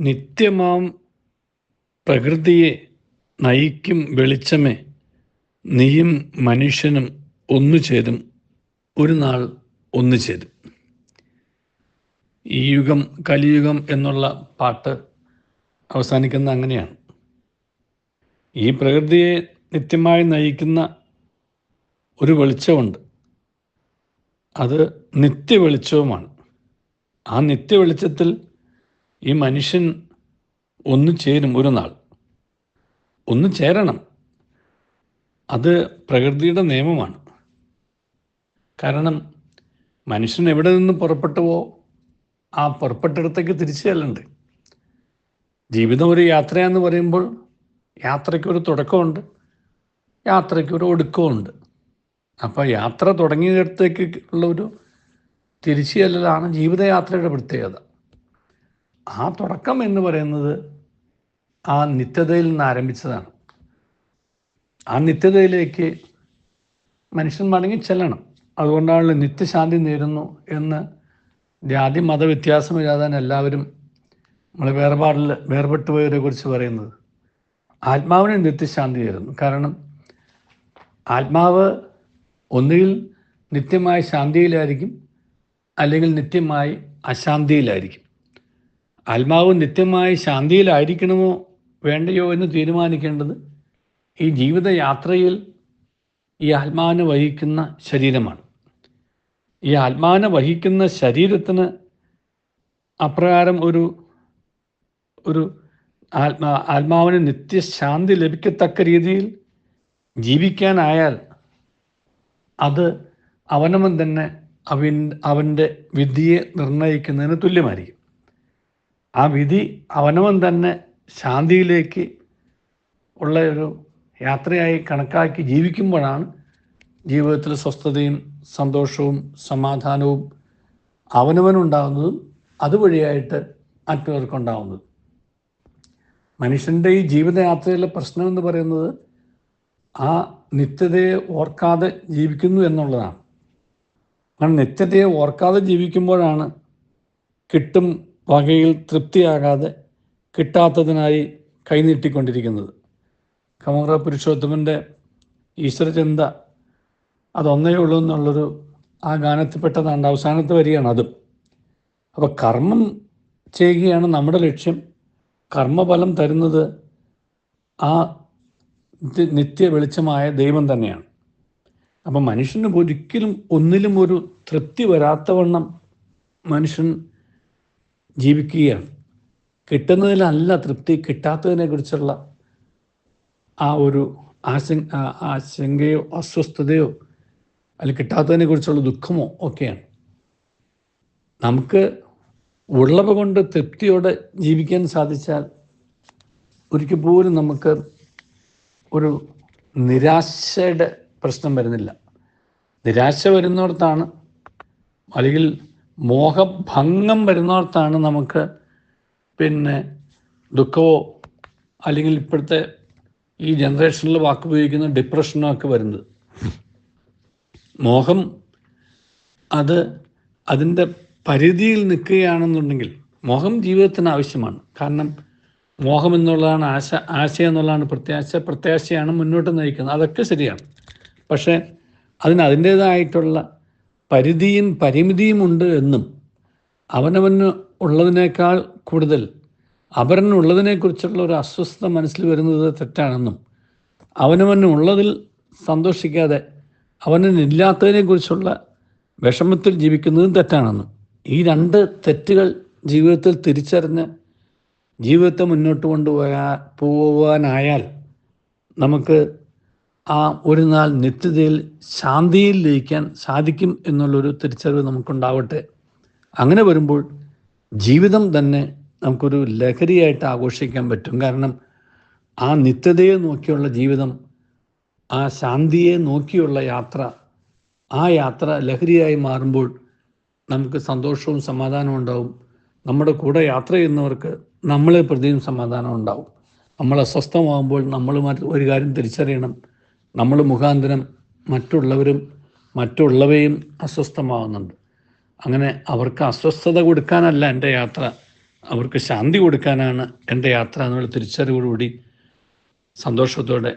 നിത്യമാം പ്രകൃതിയെ നയിക്കും വെളിച്ചമേ. നീയും മനുഷ്യനും ഒന്നു ചേരും. ഒരു നാൾ ഒന്നു ചേരും. ഈ യുഗം കലിയുഗം എന്നുള്ള പാട്ട് അവസാനിക്കുന്ന അങ്ങനെയാണ്. ഈ പ്രകൃതിയെ നിത്യമായി നയിക്കുന്ന ഒരു വെളിച്ചമുണ്ട്. അത് നിത്യ വെളിച്ചവുമാണ് ആ നിത്യ വെളിച്ചത്തിൽ ഈ മനുഷ്യൻ ഒന്നു ചേരും ഒരു നാൾ. ഒന്ന് ചേരണം. അത് പ്രകൃതിയുടെ നിയമമാണ്. കാരണം മനുഷ്യൻ എവിടെ നിന്ന് പുറപ്പെട്ടുവോ ആ പുറപ്പെട്ടിടത്തേക്ക് തിരിച്ചു ചെല്ലണ്ട്. ജീവിതം ഒരു യാത്രയാന്ന് പറയുമ്പോൾ യാത്രയ്ക്കൊരു തുടക്കമുണ്ട് യാത്രയ്ക്കൊരു ഒടുക്കമുണ്ട് അപ്പോൾ യാത്ര തുടങ്ങിയിടത്തേക്ക് ഉള്ള ഒരു തിരിച്ചു ചെല്ലലാണ് ജീവിതയാത്രയുടെ പ്രത്യേകത. ആ തുടക്കം എന്ന് പറയുന്നത് ആ നിത്യതയിൽ നിന്ന് ആരംഭിച്ചതാണ്. ആ നിത്യതയിലേക്ക് മനുഷ്യൻ മടങ്ങി ചെല്ലണം അതുകൊണ്ടാണ് നിത്യശാന്തി നേരുന്നു എന്ന് ജാതി മതവ്യത്യാസമില്ലാതെ എല്ലാവരും നമ്മൾ വേർപാടിൽ വേർപെട്ടു പോയവരെ കുറിച്ച് പറയുന്നത്. ആത്മാവിന് നിത്യശാന്തി തരുന്നു കാരണം ആത്മാവ് ഒന്നുകിൽ നിത്യമായ ശാന്തിയിലായിരിക്കും അല്ലെങ്കിൽ നിത്യമായി അശാന്തിയിലായിരിക്കും. ആത്മാവ് നിത്യമായി ശാന്തിയിലായിരിക്കണമോ വേണ്ടയോ എന്ന് തീരുമാനിക്കേണ്ടത് ഈ ജീവിതയാത്രയിൽ ഈ ആത്മാവിനെ വഹിക്കുന്ന ശരീരമാണ്. ഈ ആത്മാവിനെ വഹിക്കുന്ന ശരീരത്തിന് അപ്രകാരം ഒരു ഒരു ആത്മാ ആത്മാവിന് നിത്യശാന്തി ലഭിക്കത്തക്ക രീതിയിൽ ജീവിക്കാനായാൽ അത് അവനവൻ തന്നെ അവൻ അവന്റെ വിധിയെ നിർണയിക്കുന്നതിന് തുല്യമായിരിക്കും. ആ വിധി അവനവൻ തന്നെ ശാന്തിയിലേക്ക് ഉള്ള ഒരു യാത്രയായി കണക്കാക്കി ജീവിക്കുമ്പോഴാണ് ജീവിതത്തിൽ സ്വസ്ഥതയും സന്തോഷവും സമാധാനവും അവനവനുണ്ടാകുന്നതും അതുവഴിയായിട്ട് മറ്റുള്ളവർക്കുണ്ടാവുന്നത് മനുഷ്യന്റെ ഈ ജീവിതയാത്രയിലെ പ്രശ്നം എന്ന് പറയുന്നത് ആ നിത്യതയെ ഓർക്കാതെ ജീവിക്കുന്നു എന്നുള്ളതാണ്. കാരണം നിത്യതയെ ഓർക്കാതെ ജീവിക്കുമ്പോഴാണ് കിട്ടും വകയിൽ തൃപ്തിയാകാതെ കിട്ടാത്തതിനായി കൈനീട്ടിക്കൊണ്ടിരിക്കുന്നത്. കമോറ പുരുഷോത്തമന്റെ ഈശ്വരചിന്ത അതൊന്നേ ഉള്ളൂ എന്നുള്ളൊരു ആ ഗാനത്തിൽപ്പെട്ടതാണ് അവസാനത്തെ വരികയാണ് അതും. അപ്പോൾ കർമ്മം ചെയ്യുകയാണ് നമ്മുടെ ലക്ഷ്യം. കർമ്മഫലം തരുന്നത് ആ നിത്യ വെളിച്ചമായ ദൈവം തന്നെയാണ്. അപ്പം മനുഷ്യന് ഒരിക്കലും ഒന്നിലും ഒരു തൃപ്തി വരാത്തവണ്ണം മനുഷ്യൻ ജീവിക്കുകയാണ്. കിട്ടുന്നതിലല്ല തൃപ്തി കിട്ടാത്തതിനെ കുറിച്ചുള്ള ആ ഒരു ആശങ്ക ആശങ്കയോ അസ്വസ്ഥതയോ അല്ലെങ്കിൽ കിട്ടാത്തതിനെ കുറിച്ചുള്ള ദുഃഖമോ ഒക്കെയാണ്. നമുക്ക് ഉള്ളവ കൊണ്ട് തൃപ്തിയോടെ ജീവിക്കാൻ സാധിച്ചാൽ ഒരിക്കൽ പോലും നമുക്ക് ഒരു നിരാശയുടെ പ്രശ്നം വരുന്നില്ല. നിരാശ വരുന്നിടത്താണ് അല്ലെങ്കിൽ മോഹഭംഗം വരുന്നിടത്താണ് നമുക്ക് പിന്നെ ദുഃഖമോ അല്ലെങ്കിൽ ഇപ്പോഴത്തെ ഈ ജനറേഷനിൽ വാക്ക് ഉപയോഗിക്കുന്ന ഡിപ്രഷനോ ഒക്കെ വരുന്നത്. മോഹം അത് അതിന്റെ പരിധിയിൽ നിൽക്കുകയാണെന്നുണ്ടെങ്കിൽ മോഹം ജീവിതത്തിന് ആവശ്യമാണ്. കാരണം മോഹം എന്നുള്ളതാണ് ആശ ആശ എന്നുള്ളതാണ് പ്രത്യാശ പ്രത്യാശയാണ് മുന്നോട്ട് നയിക്കുന്നത്. അതൊക്കെ ശരിയാണ്. പക്ഷേ അതിന് അതിന്റേതായിട്ടുള്ള പരിധിയും പരിമിതിയുമുണ്ട് എന്നും അവനവന് ഉള്ളതിനേക്കാൾ കൂടുതൽ അപരനുള്ളതിനെക്കുറിച്ചുള്ള ഒരു അസ്വസ്ഥത മനസ്സിൽ വരുന്നത് തെറ്റാണെന്നും അവനവന് ഉള്ളതിൽ സന്തോഷിക്കാതെ അവനില്ലാത്തതിനെക്കുറിച്ചുള്ള വിഷമത്തിൽ ജീവിക്കുന്നതും തെറ്റാണെന്നും ഈ രണ്ട് തെറ്റുകൾ ജീവിതത്തിൽ തിരിച്ചറിഞ്ഞ് ജീവിതത്തെ മുന്നോട്ട് കൊണ്ടുപോയാ പോവാനായാൽ നമുക്ക് ആ ഒരു നാൾ നിത്യതയിൽ ശാന്തിയിൽ ലയിക്കാൻ സാധിക്കും എന്നുള്ളൊരു തിരിച്ചറിവ് നമുക്കുണ്ടാവട്ടെ. അങ്ങനെ വരുമ്പോൾ ജീവിതം തന്നെ നമുക്കൊരു ലഹരിയായിട്ട് ആഘോഷിക്കാൻ പറ്റും. കാരണം ആ നിത്യതയെ നോക്കിയുള്ള ജീവിതം ആ ശാന്തിയെ നോക്കിയുള്ള യാത്ര ആ യാത്ര ലഹരിയായി മാറുമ്പോൾ നമുക്ക് സന്തോഷവും സമാധാനവും ഉണ്ടാവും. നമ്മുടെ കൂടെ യാത്ര ചെയ്യുന്നവർക്ക് നമ്മളെ പ്രതിയും സമാധാനം ഉണ്ടാവും. നമ്മൾ അസ്വസ്ഥമാകുമ്പോൾ നമ്മൾ ഒരു കാര്യം തിരിച്ചറിയണം. നമ്മൾ മുഖാന്തരം മറ്റുള്ളവരും മറ്റുള്ളവയും അസ്വസ്ഥമാകുന്നുണ്ട് അങ്ങനെ അവർക്ക് അസ്വസ്ഥത കൊടുക്കാനല്ല എന്റെ യാത്ര. അവർക്ക് ശാന്തി കൊടുക്കാനാണ് എന്റെ യാത്ര എന്നുള്ള തിരിച്ചറിവോടുകൂടി സന്തോഷത്തോടെ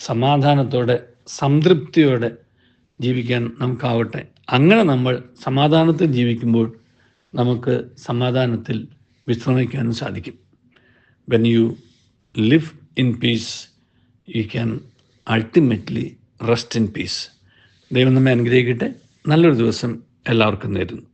സമാധാനത്തോടെ സംതൃപ്തിയോടെ ജീവിക്കാൻ നമുക്കാവട്ടെ. അങ്ങനെ നമ്മൾ സമാധാനത്തിൽ ജീവിക്കുമ്പോൾ നമുക്ക് സമാധാനത്തിൽ വിശ്രമിക്കാനും സാധിക്കും. When you live in peace you can ultimately rest in peace ദൈവം നമ്മെ അനുഗ്രഹിക്കട്ടെ. നല്ലൊരു ദിവസം എല്ലാവർക്കും നേരുന്നു.